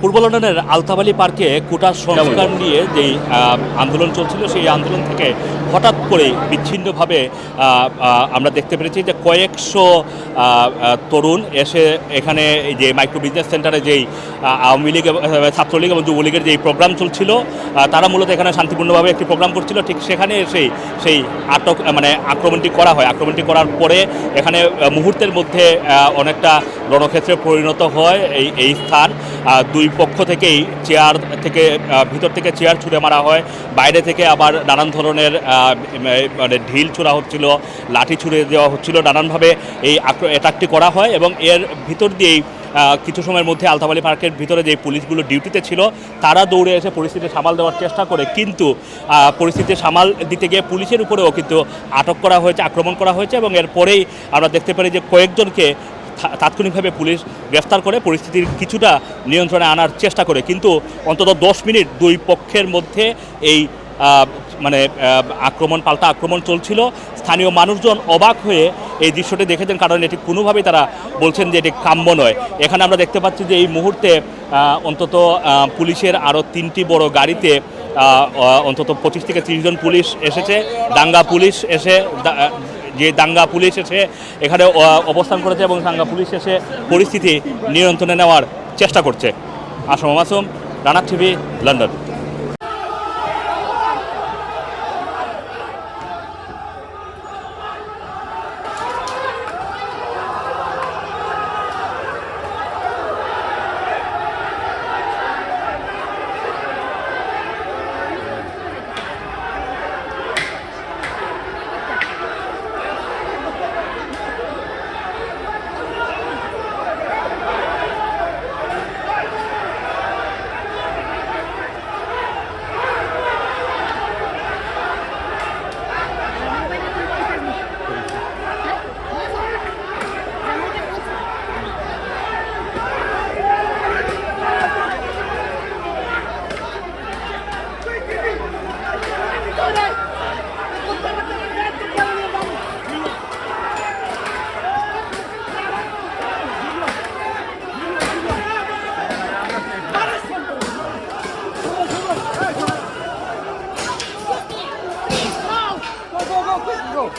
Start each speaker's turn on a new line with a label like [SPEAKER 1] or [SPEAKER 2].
[SPEAKER 1] পূর্ব লন্ডনের আলতাবালি পার্কে কোটা সংস্কার নিয়ে যেই আন্দোলন চলছিল সেই আন্দোলন থেকে হঠাৎ করে বিচ্ছিন্নভাবে আমরা দেখতে পেরেছি যে কয়েকশো তরুণ এসে এখানে এই যে মাইক্রো বিজনেস সেন্টারে যেই আওয়ামী লীগ ছাত্রলীগ এবং যুবলীগের যেই প্রোগ্রাম চলছিল তারা মূলত এখানে শান্তিপূর্ণভাবে একটি প্রোগ্রাম করছিল। ঠিক সেখানে এসেই সেই আটক মানে আক্রমণটি করা হয়। আক্রমণটি করার পরে এখানে মুহূর্তের মধ্যে অনেকটা রণক্ষেত্রে পরিণত হয় এই এই স্থান। দুই পক্ষ থেকেই চেয়ার থেকে ভিতর থেকে চেয়ার ছুঁড়ে মারা হয়। বাইরে থেকে আবার নানান ধরনের মানে ঢিল ছোড়া হচ্ছিল, লাঠি ছুঁড়ে দেওয়া হচ্ছিল। নানানভাবে এই অ্যাটাকটি করা হয় এবং এর ভিতর দিয়েই কিছু সময়ের মধ্যে আলতাবালি পার্কের ভিতরে যে পুলিশগুলো ডিউটিতে ছিল, তারা দৌড়ে এসে পরিস্থিতি সামাল দেওয়ার চেষ্টা করে। কিন্তু পরিস্থিতি সামাল দিতে গিয়ে পুলিশের উপরেও কিন্তু আটক করা হয়েছে, আক্রমণ করা হয়েছে এবং এরপরেই আমরা দেখতে পারি যে কয়েকজনকে তাৎক্ষণিকভাবে পুলিশ গ্রেফতার করে পরিস্থিতির কিছুটা নিয়ন্ত্রণে আনার চেষ্টা করে। কিন্তু অন্তত দশ মিনিট দুই পক্ষের মধ্যে এই মানে আক্রমণ, পাল্টা আক্রমণ চলছিল। স্থানীয় মানুষজন অবাক হয়ে এই দৃশ্যটি দেখেছেন, কারণ এটি কোনোভাবেই তারা বলছেন যে এটি কাম্য নয়। এখানে আমরা দেখতে পাচ্ছি যে এই মুহূর্তে অন্তত পুলিশের আরও তিনটি বড় গাড়িতে অন্তত পঁচিশ থেকে তিরিশ জন পুলিশ এসেছে। দাঙ্গা পুলিশ এসে যে দাঙ্গা পুলিশ এসে এখানে অবস্থান করেছে এবং দাঙ্গা পুলিশ এসে পরিস্থিতি নিয়ন্ত্রণে নেওয়ার চেষ্টা করছে। Asam Masum, Rana TV, London. go, quick, go.